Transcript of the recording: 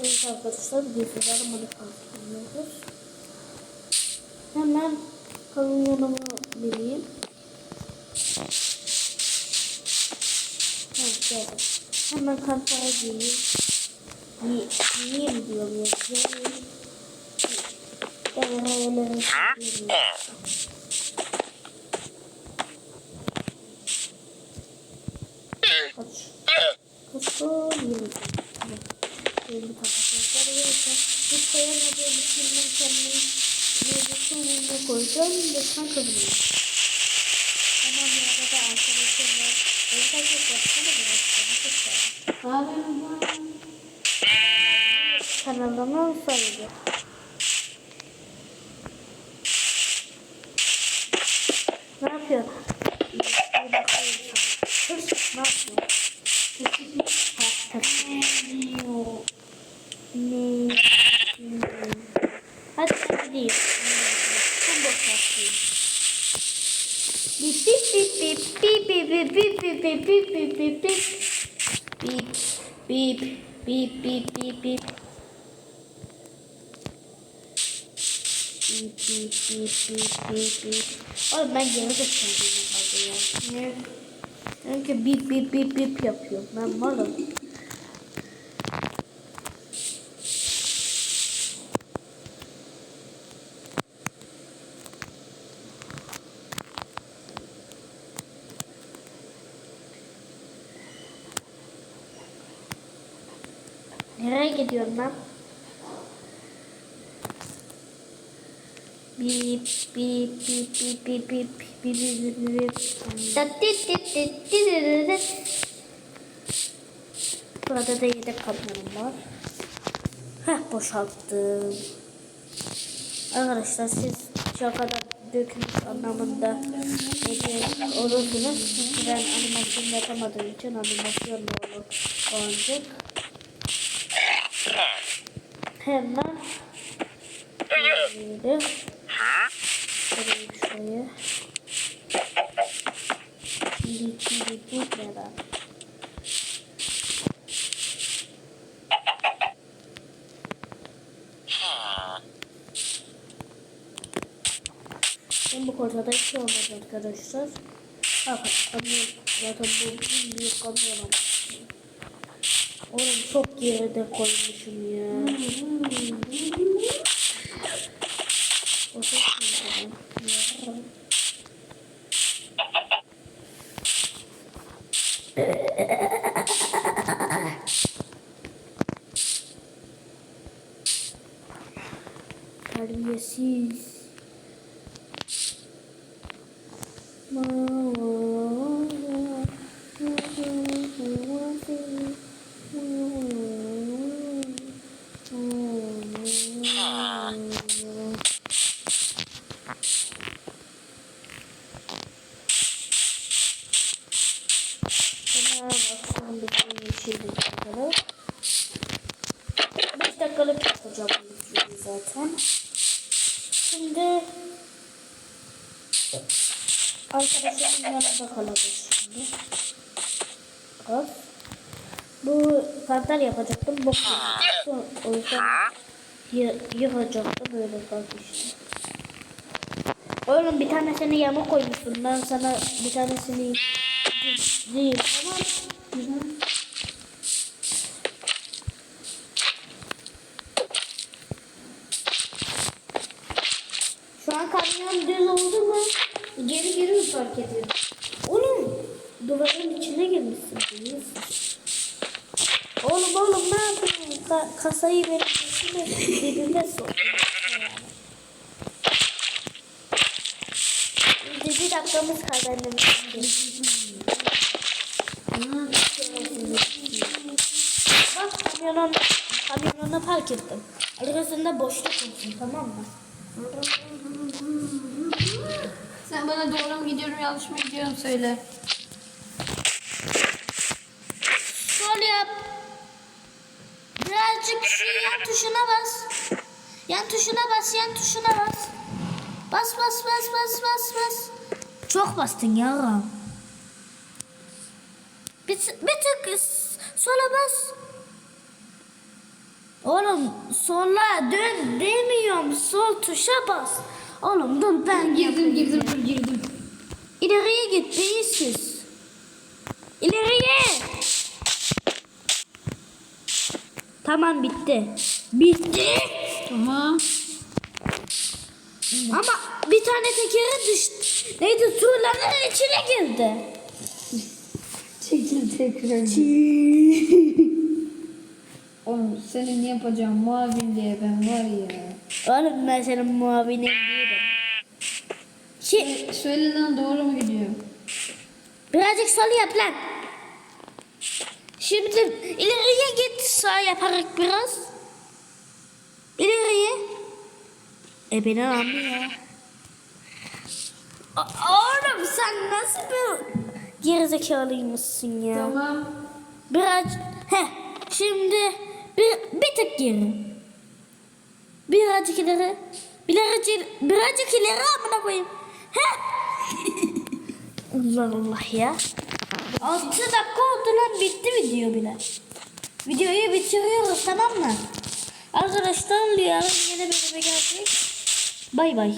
Evet arkadaşlar bilgisayarı modifiyoruz. Hemen kalın yanıma vereyim. Evet, evet. Hemen kantara gireyim. Yiyeyim diyorum ya. Yiyeyim. Yiyeyim. bulduk arkadaşlar. Yoksa hiç koyamadığım için ben kendimi mevcusun önüne koyacağım. Lütfen kabul edin. Hemen bir arada arkadaşlarla özellikle baksana biraz arkadaşlar. Kanalıma sayılır. Bip bip bip bip bip bip bip bip bip bip bip bip bip bip bip Bip bip bip bip bip bip. Oğlum ben geri de kendime kaldı ya. Ne? Çünkü bip bip bip bip yapıyor. Ben malım. Nereye gidiyorum ben? Bip bip bip bip bip bip bip bip bip bip. Burada da yedek kamyonum var. Heh boşalttım. Arkadaşlar siz şakada dökülmüş anlamında olursunuz. Ben animasyon yapamadığım için animasyon da olur. Olacak. Hemen böyle şöyle şimdi şimdi bu kadar. Ben bu kortada hiç olmaz arkadaşlar. Arkadaşlar zaten bu büyük kamyonum. Oğlum çok geride koymuşum ya. O ses neydi lan? Ya. Terbiyesiz. Hemen akşam yeşil bakalım. 5 dakikalık yapacağım videoyu zaten. Şimdi arkadaşımın yanında kalacağız şimdi. Az. Bu kantar yapacaktım. Bok yapacaktım. O yüzden yı yıkacaktım. Böyle kaldı işte. Oğlum bir tanesini yamuk koymuşsun. Ben sana bir tanesini değil. Tamam -hı. Şu an kamyon düz oldu mu? Geri ediyor? Oğlum duvarın içine girmişsin. Değilsin. Oğlum oğlum ne yapıyorsun? Ka kasayı benim başıma dibime soktun. Bir dakikamız kaldı annem. Bak kamyonun, kamyonuna park ettim. Arkasında boşluk olsun tamam mı? Bana doğru mu gidiyorum yanlış mı gidiyorum söyle. Sol yap. Birazcık şu yan tuşuna bas. Yan tuşuna bas, yan tuşuna bas. Bas bas bas bas bas bas. Çok bastın yavrum. Bir, bir tık sola bas. Oğlum sola dön demiyorum. Sol tuşa bas. Oğlum dur ben Girdim girdim dur girdim. İleriye git beyinsiz. İleriye. Tamam bitti. Bitti. Tamam. Ama bir tane tekeri düştü. Neydi? Tuğlanın içine girdi. Çekil tekrar. Oğlum senin yapacağım muavin diye ben var ya. Oğlum ben senin muavinin değilim. Ki, Söyle lan doğru mu gidiyorum? birazcık sol yap lan. Şimdi ileriye git sağ yaparak biraz. İleriye. E beni anlıyor. O- Oğlum sen nasıl bir gerizekalıymışsın ya. Tamam. Biraz he şimdi bir, bir tık geri. Birazcık ileri. Birazcık, birazcık ileri amına koyayım. Allah Allah ya. 6 dakika oldu lan bitti video bile. Videoyu bitiriyoruz tamam mı? Arkadaşlar yarın yine bölüme gelecek. Bay bay.